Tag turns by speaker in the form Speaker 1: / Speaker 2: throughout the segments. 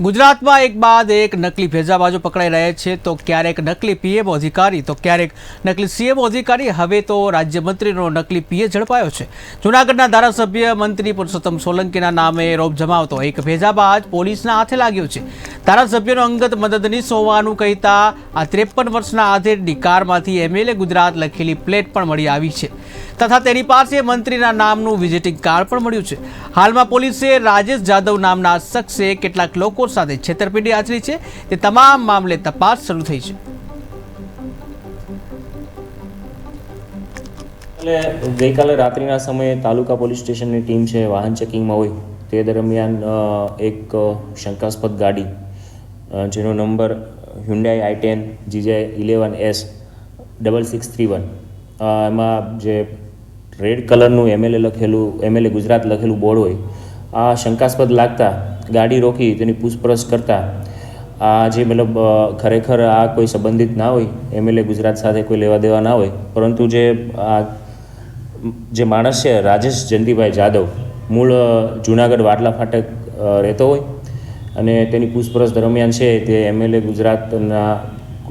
Speaker 1: ગુજરાતમાં એક બાદ એક નકલી ભેજાબાજો પકડાઈ રહ્યા છે. તો ક્યારેક નકલી પીએમ અધિકારી, તો ક્યારેક નકલી સીએમ અધિકારી. હવે તો રાજ્યમંત્રીનો નકલી પીએ ઝડપાયો છે. જૂનાગઢના ધારાસભ્ય મંત્રી પુરુષોત્તમ સોલંકીના નામે રોપ જમાવતો એક ભેજાબાજ પોલીસના હાથે લાગ્યો છે. ધારાસભ્યનો અંગત મદદની સોવાનું કહેતા આ ત્રેપન વર્ષના આધેર કારમાંથી એમએલએ ગુજરાત લખેલી પ્લેટ પણ મળી આવી છે. તથા તેની પાસે મંત્રીના નામનું વિઝિટિંગ કાર્ડ પણ મળ્યું છે. હાલમાં પોલીસે રાજેશ જાદવ નામના શખ્સે કેટલાક લોકો સાથે છેતરપિંડી આચરી છે. તે તમામ મામલે તપાસ શરૂ થઈ છે.
Speaker 2: એટલે ગઈકાલે રાત્રિના સમયે તાલુકા પોલીસ સ્ટેશનની ટીમ છે, વાહન ચેકિંગમાં હોય, તે દરમિયાન એક શંકાસ્પદ ગાડી જેનો number Hyundai I ten GJ eleven S double six three one એમાં જે રેડ કલરનું એમએલએ લખેલું એમએલએ ગુજરાત લખેલું બોર્ડ હોય, આ શંકાસ્પદ લાગતા, ગાડી રોકી, તેની પૂછપરછ કરતા, આ જે મતલબ ખરેખર આ કોઈ સંબંધિત ના હોય એમએલએ ગુજરાત સાથે કોઈ લેવા દેવા ના હોય, પરંતુ જે આ, જે માણસ છે, રાજેશ જયંતિભાઈ જાદવ, મૂળ જુનાગઢ વાટલા ફાટક રહેતો હોય અને તેની પૂછપરછ દરમિયાન છે તે એમએલએ ગુજરાતના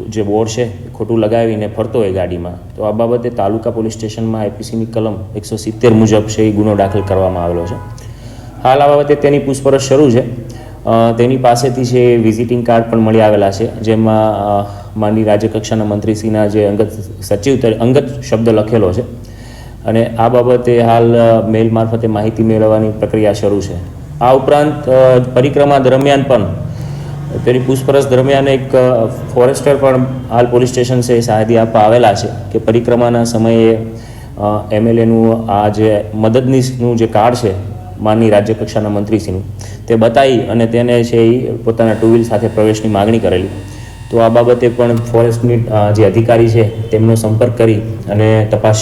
Speaker 2: જે બોર્ડ છે, ખોટું લગાવીને ફરતો હોય ગાડીમાં. તો આ બાબતે તાલુકા પોલીસ સ્ટેશનમાં આઈપીસીની કલમ એકસો સિત્તેર મુજબ છે એ ગુનો દાખલ કરવામાં આવેલો છે. હાલ આ બાબતે તેની પૂછપરછ શરૂ છે. તેની પાસેથી છે વિઝિટિંગ કાર્ડ પણ મળી આવેલા છે, જેમાં માનની રાજ્યકક્ષાના મંત્રીશ્રીના જે અંગત સચિવ અંગત શબ્દ લખેલો છે. અને આ બાબતે હાલ મેલ મારફતે માહિતી મેળવવાની પ્રક્રિયા શરૂ છે. આ ઉપરાંત પરિક્રમા દરમિયાન પણ, તેની પૂછપરછ દરમિયાન એક ફોરેસ્ટર પણ હાલ પોલીસ સ્ટેશન છે એ સાહેબી આપવા આવેલા છે કે પરિક્રમાના સમયે એમએલએનું આ જે મદદનીશનું જે કાર્ડ છે, માનની રાજ્યકક્ષાના મંત્રીશ્રીનું, તે બતાવી અને તેને છે એ પોતાના ટુ વ્હીલ સાથે પ્રવેશની માગણી કરેલી. તો આ બાબતે પણ ફોરેસ્ટની જે અધિકારી છે, તેમનો સંપર્ક કરી અને તપાસ